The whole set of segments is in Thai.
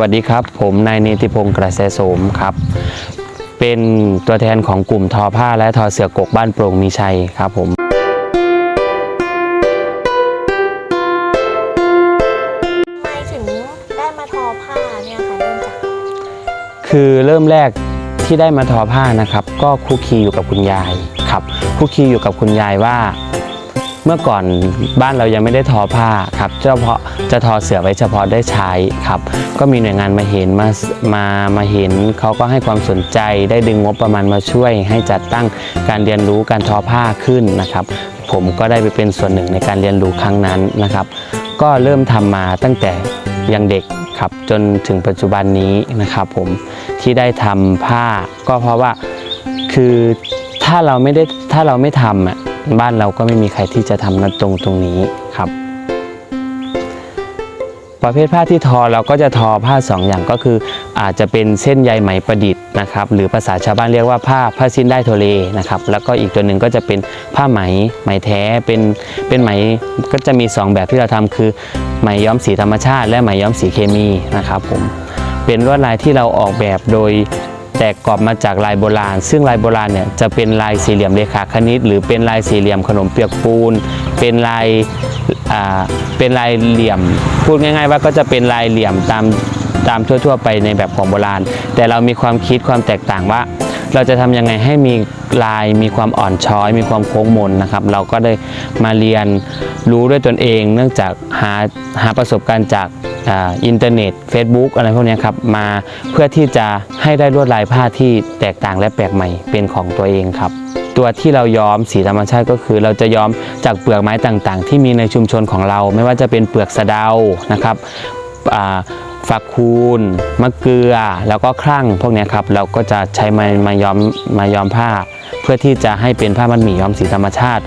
วัสดีครับ ผมนายเนติพงศ์กระแสโสมครับ เป็นตัวแทนของกลุ่มทอผ้าและทอเสือกกบ้านโปร่งมีชัยครับผมทำไมถึงได้มาทอผ้าเนี่ยคะเริ่มจากคือเริ่มแรกที่ได้มาทอผ้านะครับ ก็คุกคีอยู่กับคุณยายครับคุกคีอยู่กับคุณยายว่า เมื่อก่อนบ้านเรายังไม่ได้ทอผ้าครับเฉพาะจะทอเสือไว้เฉพาะได้ใช้ครับ ก็มีหน่วยงานมาเห็นมามามาเห็นเขาก็ให้ความสนใจได้ดึงงบประมาณมาช่วย ให้จัดตั้งการเรียนรู้การทอผ้าขึ้นนะครับ ผมก็ได้ไปเป็นส่วนหนึ่งในการเรียนรู้ครั้งนั้นนะครับ ก็เริ่มทำมาตั้งแต่ยังเด็กครับจนถึงปัจจุบันนี้นะครับผมที่ได้ทำผ้าก็เพราะว่าคือถ้าเราไม่ได้ถ้าเราไม่ทำอะ บ้านเราก็ไม่มีใครที่จะทำนัดตรงตรงนี้ครับ ประเภทผ้าที่ทอเราก็จะทอผ้าสองอย่างก็คืออาจจะเป็นเส้นใยไหมประดิษฐ์นะครับหรือภาษาชาวบ้านเรียกว่าผ้าผ้าสิ้นได้โทเลนะครับแล้วก็อีกตัวหนึ่งก็จะเป็นผ้าไหมไหมแท้เป็นเป็นไหมก็จะมี 2 แบบที่เราทำคือไหมย้อมสีธรรมชาติ และไหมย้อมสีเคมีนะครับผมเป็นลวดลายที่เราออกแบบโดย แตกกรอบมาจากลายโบราณ ซึ่งลายโบราณเนี่ยจะเป็นลายสี่เหลี่ยมเรขาคณิต หรือเป็นลายสี่เหลี่ยมขนมเปียกปูน เป็นลายเป็นลายเหลี่ยม พูดง่าย ๆ ว่าก็จะเป็นลายเหลี่ยมตามตามทั่ว ๆ ไปในแบบของโบราณ แต่เรามีความคิดความแตกต่างว่า เราจะทำยังไงให้มีลายมีความอ่อนช้อย มีความโค้งมนนะครับ เราก็ได้มาเรียนรู้ด้วยตนเอง เนื่องจากหาหาประสบการณ์จากอินเทอร์เน็ต Facebook อะไรพวกนี้ครับมาเพื่อที่จะให้ได้ลวดลายผ้าที่แตกต่างและแปลกใหม่เป็นของตัวเองครับตัวที่เราย้อมสีธรรมชาติก็คือ เราจะย้อมจากเปลือกไม้ต่างๆ ที่มีในชุมชนของเรา ไม่ว่าจะเป็นเปลือกสะเดานะครับ ฝักคูนมะเกลือ แล้วก็ครั่งพวกนี้ครับ เราก็จะใช้มามาย้อมมาย้อมผ้า เพื่อที่จะให้เป็นผ้ามัดหมี่ย้อมสีธรรมชาติ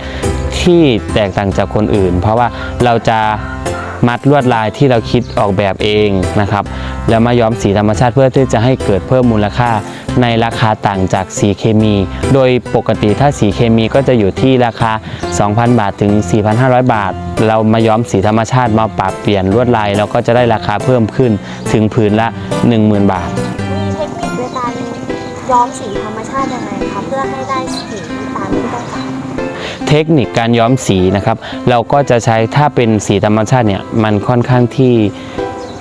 ที่แตกต่างจากคนอื่น เพราะว่าเราจะ มัดลวดลายที่เราคิดออกแบบเองนะครับ แล้วมาย้อมสีธรรมชาติเพื่อที่จะให้เกิดเพิ่มมูลค่าในราคาต่างจากสีเคมี โดยปกติถ้าสีเคมีก็จะอยู่ที่ราคา 2,000 บาทถึง 4,500 บาท เรามาย้อมสีธรรมชาติมาปรับเปลี่ยนลวดลายเราก็จะได้ราคาเพิ่มขึ้นถึงผืนละ 10,000 บาท มีเทคนิคในการย้อมสีธรรมชาติยังไงคะเพื่อให้ได้สีตามที่ต้องการ เทคนิคการย้อมสีนะครับ เราก็จะใช้ถ้าเป็นสีธรรมชาติเนี่ยมันค่อนข้างที่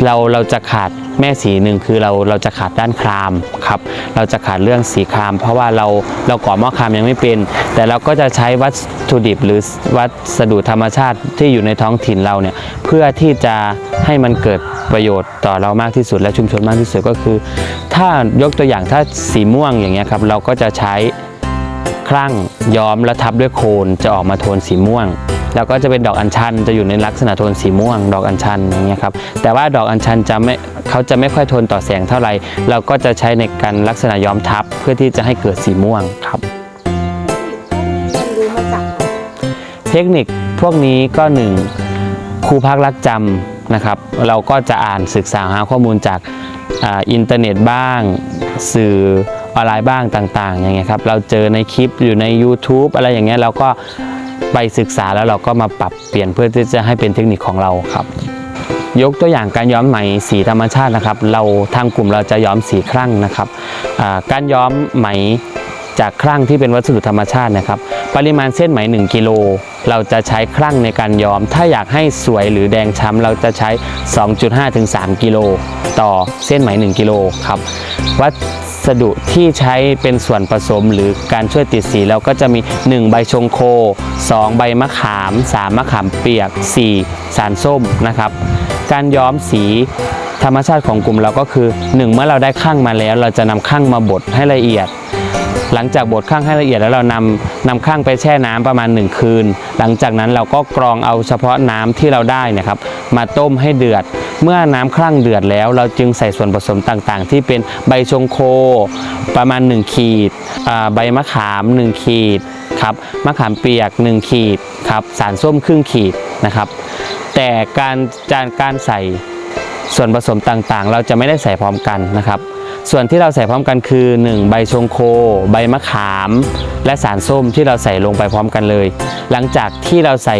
เราเราจะขาดแม่สีหนึ่งคือเราเราจะขาดด้านครามครับเราจะขาดเรื่องสีคราม เพราะว่าเราเราก่อหม้อครามยังไม่เป็น แต่เราก็จะใช้วัตถุดิบหรือวัสดุธรรมชาติที่อยู่ในท้องถิ่นเราเนี่ยเพื่อที่จะให้มันเกิดประโยชน์ต่อเรามากที่สุดและชุมชนมากที่สุดก็คือ ถ้ายกตัวอย่างถ้าสีม่วงอย่างเงี้ยครับเราก็จะใช้ คลั่ง ย้อมแล้วทับด้วยโคนจะออกมาโทนสีม่วง แล้วก็จะเป็นดอกอัญชันจะอยู่ในลักษณะโทนสีม่วง ดอกอัญชันอย่างเงี้ยครับแต่ว่าดอกอัญชันจะไม่เขาจะไม่ค่อยทนต่อแสงเท่าไหร่เราก็จะใช้ในการลักษณะย้อมทับเพื่อที่จะให้เกิดสีม่วงครับเทคนิคพวกนี้ก็หนึ่งครูพักรักจำนะครับ เราก็จะอ่านศึกษาหาข้อมูลจากออินเทอร์เน็ตบ้าง สื่อออนไลน์บ้างต่างๆอย่างเงี้ยครับเราเจอในคลิปอยู่ใน YouTube อะไรอย่างเงี้ยเราก็ไปศึกษาแล้วเราก็มาปรับเปลี่ยนเพื่อที่จะให้เป็นเทคนิคของเราครับ ยกตัวอย่างการย้อมไหมสีธรรมชาตินะครับ เราทางกลุ่มเราจะย้อมสีครั่งนะครับการย้อมไหมจากครั่งที่เป็นวัสดุธรรมชาตินะครับ ปริมาณเส้นไหม 1กิโลเราจะใช้ครั่งในการย้อม ถ้าอยากให้สวยหรือแดงช้ำเราจะใช้ 2.5ถึง3กิโลต่อเส้นไหม 1กิโลครับวัด สดุที่ใช้เป็นส่วนผสมหรือการช่วยติดสีเราก็จะมี 1 ใบชงโค 2 ใบมะขาม 3 มะขามเปียก 4 สารส้มนะครับ การย้อมสีธรรมชาติของกลุ่มเราก็คือ 1 เมื่อเราได้ข้างมาแล้ว เราจะนำข้างมาบดให้ละเอียด หลังจากบดข้างให้ละเอียดแล้วเรานำนำข้างไปแช่น้ำประมาณ 1 คืน หลังจากนั้นเราก็กรองเอาเฉพาะน้ำที่เราได้นะครับมาต้มให้เดือด เมื่อน้ำครั่งเดือดแล้ว เราจึงใส่ส่วนผสมต่างๆ ที่เป็นใบชงโคประมาณ 1 ขีดใบมะขาม 1 ขีดครับมะขามเปียก 1 ขีดครับสารส้มครึ่งขีดนะครับแต่การจานการใส่ส่วนผสมต่างๆ เราจะไม่ได้ใส่พร้อมกันนะครับ ส่วนที่เราใส่พร้อมกันคือ 1 ใบชงโค ใบมะขาม และสารส้มที่เราใส่ลงไปพร้อมกันเลย หลังจากที่เราใส่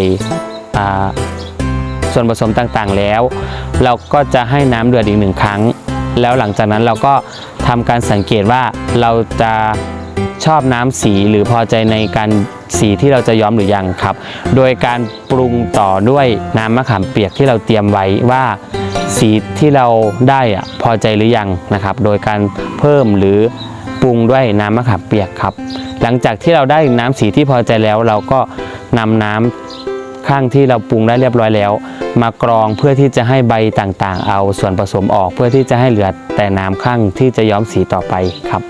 ส่วนผสมต่างๆแล้ว เราก็จะให้น้ำเดือดอีกหนึ่งครั้ง แล้วหลังจากนั้นเราก็ทำการสังเกตว่าเราจะชอบน้ำสีหรือพอใจในการ สีที่เราจะย้อมหรือยังครับ โดยการปรุงต่อด้วยน้ำมะขามเปียกที่เราเตรียมไว้ว่าสีที่เราได้อะพอใจหรือยังนะครับ โดยการเพิ่มหรือปรุงด้วยน้ำมะขามเปียกครับ หลังจากที่เราได้น้ำสีที่พอใจแล้ว เราก็นำน้ำข้างที่เราปรุงได้เรียบร้อยแล้ว มากรองเพื่อที่จะให้ใบต่างๆ เอาส่วนผสมออก เพื่อที่จะให้เหลือแต่น้ำข้างที่จะย้อมสีต่อไปครับ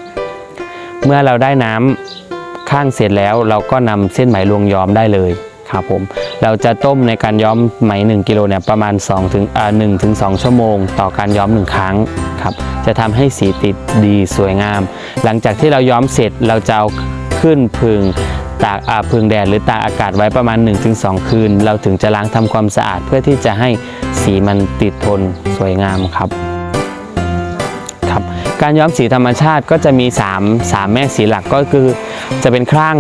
เมื่อเราได้น้ำ ข้างเสร็จแล้วเราก็นำเส้นไหมลวงย้อมได้เลยครับผมเราจะต้มในการย้อมไหม 1กิโลเนี่ยประมาณ2ถึงอ่า1ถึง2ชั่วโมง ต่อการย้อม 1 ครั้งครับจะทำให้สีติดดีสวยงาม หลังจากที่เราย้อมเสร็จเราจะเอาขึ้นพึงตากอาพึงแดดหรือตากอากาศไว้ประมาณ 1-2 คืน เราถึงจะล้างทำความสะอาดเพื่อที่จะให้สีมันติดทนสวยงามครับ การย้อมสีธรรมชาติก็จะมี 3 3 แม่สีหลักก็คือจะเป็นครั่ง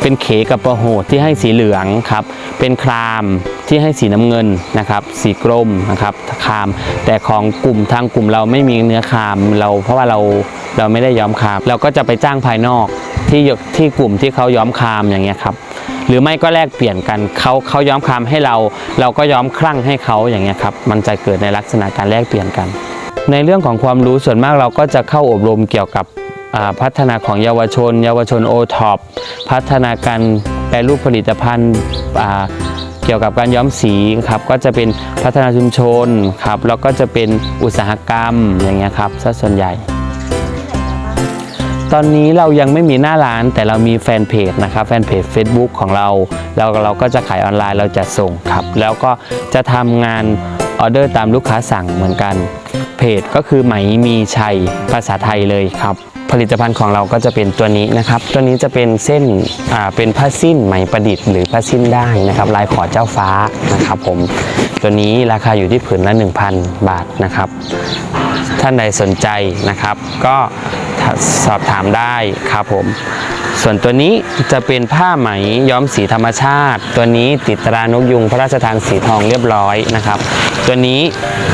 เป็นเขกับประโหดที่ให้สีเหลืองครับ เป็นครามที่ให้สีน้ำเงินนะครับ สีกรมนะครับคราม แต่ของกลุ่มทางกลุ่มเราไม่มีเนื้อครามเราเพราะว่าเราเราไม่ได้ย้อมคราม เราก็จะไปจ้างภายนอกที่ที่กลุ่มที่เขาย้อมครามอย่างเงี้ยครับหรือไม่ก็แลกเปลี่ยนกันเขาเขาย้อมครามให้เรา เราก็ย้อมครั่งให้เขาอย่างเงี้ยครับมันจะเกิดในลักษณะการแลกเปลี่ยนกัน ในเรื่องของความรู้ส่วนมากเราก็จะเข้าอบรมเกี่ยวกับพัฒนาของเยาวชน เยาวชนโอท็อปพัฒนาการแปรรูปผลิตภัณฑ์เกี่ยวกับการย้อมสีครับก็จะเป็นพัฒนาชุมชนครับแล้วก็จะเป็นอุตสาหกรรมอย่างเงี้ยครับซะส่วนใหญ่ ตอนนี้เรายังไม่มีหน้าร้านแต่เรามีแฟนเพจนะครับแฟนเพจ Facebook ของเราเราเราก็จะขายออนไลน์เราจะส่งครับ แล้วก็จะทำงานออเดอร์ตามลูกค้าสั่งเหมือนกัน เพจก็คือไหมมีชัยภาษาไทยเลยครับ ผลิตภัณฑ์ของเราก็จะเป็นตัวนี้นะครับ ตัวนี้จะเป็นเส้นอ่าเป็นผ้าสิ้นไหมประดิษฐ์หรือผ้าสิ้นได้นะครับ ลายขอเจ้าฟ้านะครับผมตัวนี้ราคาอยู่ที่ผืนละ 1,000 บาทนะครับ ท่านใดสนใจนะครับ ก็ สอบถามได้ครับผม ส่วนตัวนี้จะเป็นผ้าไหมย้อมสีธรรมชาติ ตัวนี้ติดตรานกยุงพระราชทานสีทองเรียบร้อยนะครับ ตัวนี้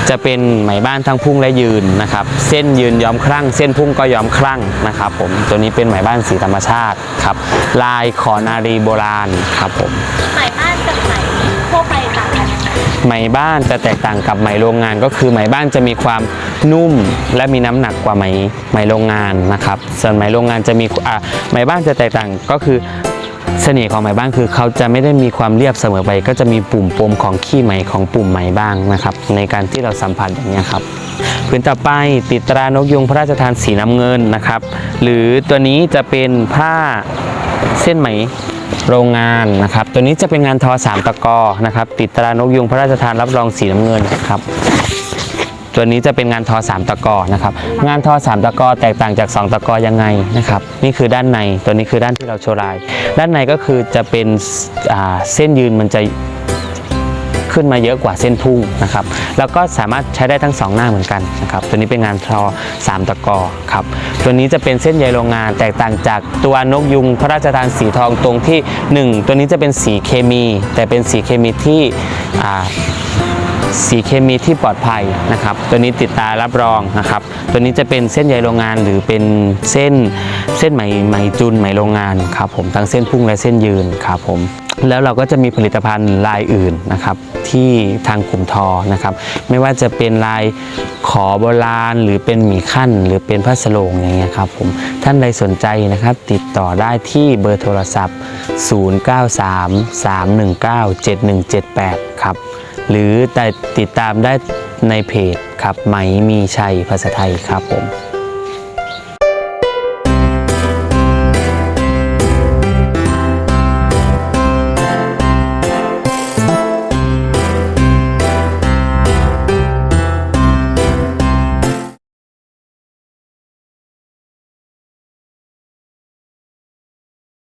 จะเป็นไหมบ้านทั้งพุ่งและยืนนะครับ เส้นยืนย้อมครั่ง เส้นพุ่งก็ย้อมครั่งนะครับ ผมตัวนี้เป็นไหมบ้านสีธรรมชาติครับ ลายขอนารีโบราณครับผมไหมบ้านกับไหม ไหมบ้านจะแตกต่างกับไหมโรงงาน ก็คือไหมบ้านจะมีความนุ่มและมีน้ำหนักกว่าไหมไหมโรงงานนะครับ ส่วนไหมโรงงานจะมีอ่าไหมบ้านจะแตกต่างก็คือเสน่ห์ของไหมบ้านคือเขาจะไม่ได้มีความเรียบเสมอไป ก็จะมีปุ่มปมของขี้ไหมของปุ่มไหมบ้างนะครับ ในการที่เราสัมผัสอย่างนี้ยครับพื้นต่อไปติดตรานกยุงพระราชทานสีน้ำเงินนะครับ หรือตัวนี้จะเป็นผ้าเส้นไหม โรงงานนะครับ ตัวนี้จะเป็นงานทอสามตะกอนะครับ ติดตรานกยุงพระราชทานรับรองสีน้ำเงินครับ ตัวนี้จะเป็นงานทอสามตะกอนะครับ งานทอสามตะกอแตกต่างจากสองตะกอยังไงนะครับ นี่คือด้านใน ตัวนี้คือด้านที่เราโชว์ลาย ด้านในก็คือจะเป็นเส้นยืนมันจะ ขึ้นมาเยอะกว่าเส้นพุ่งนะครับแล้วก็สามารถใช้ได้ทั้งสองหน้าเหมือนกันนะครับตัวนี้เป็นงานทอสามตะกอครับตัวนี้จะเป็นเส้นใยโรงงานแตกต่างจากตัวนกยุงพระราชทานสีทองตรงที่หนึ่งตัวนี้จะเป็นสีเคมี แต่เป็นสีเคมีที่สีเคมีที่ปลอดภัยนะครับ ตัวนี้ติดตารับรองนะครับ ตัวนี้จะเป็นเส้นใยโรงงานหรือเป็นเส้นเส้นไหมไหมจุนไหมโรงงานครับผมทั้งเส้นพุ่งและเส้นยืนครับผม แล้วเราก็จะมีผลิตภัณฑ์ลายอื่นนะครับที่ทางกลุ่มทอนะครับ ไม่ว่าจะเป็นลายขอโบราณ หรือเป็นหมีขั้น หรือเป็นผ้าสโลงอย่างเงี้ยครับผมท่านใดสนใจนะครับ ติดต่อได้ที่เบอร์โทรศัพท์ 0933197178 ครับ หรือแต่ติดตามได้ในเพจครับไหมมีชัยภาษาไทยครับผม